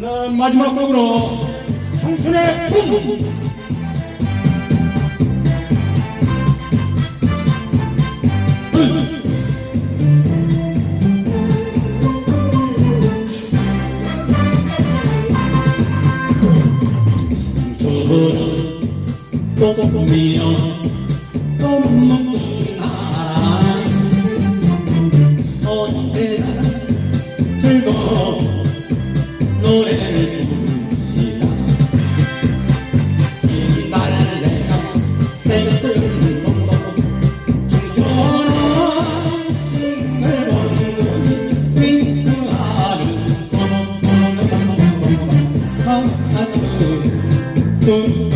그럼 마지막 곡으로 청춘의 꿈! 꿈이여 꿈 Oh,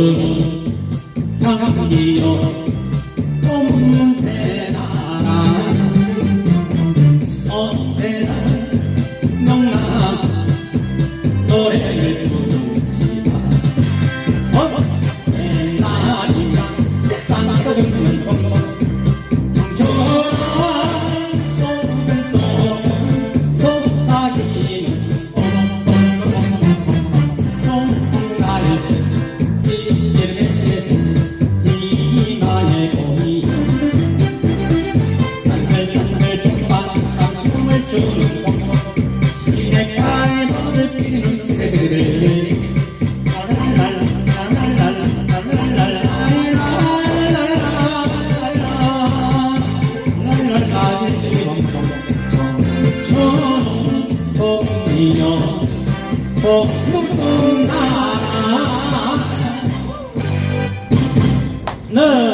주님 향기로 없는 새나라. 언제나 명랑 노래를 No.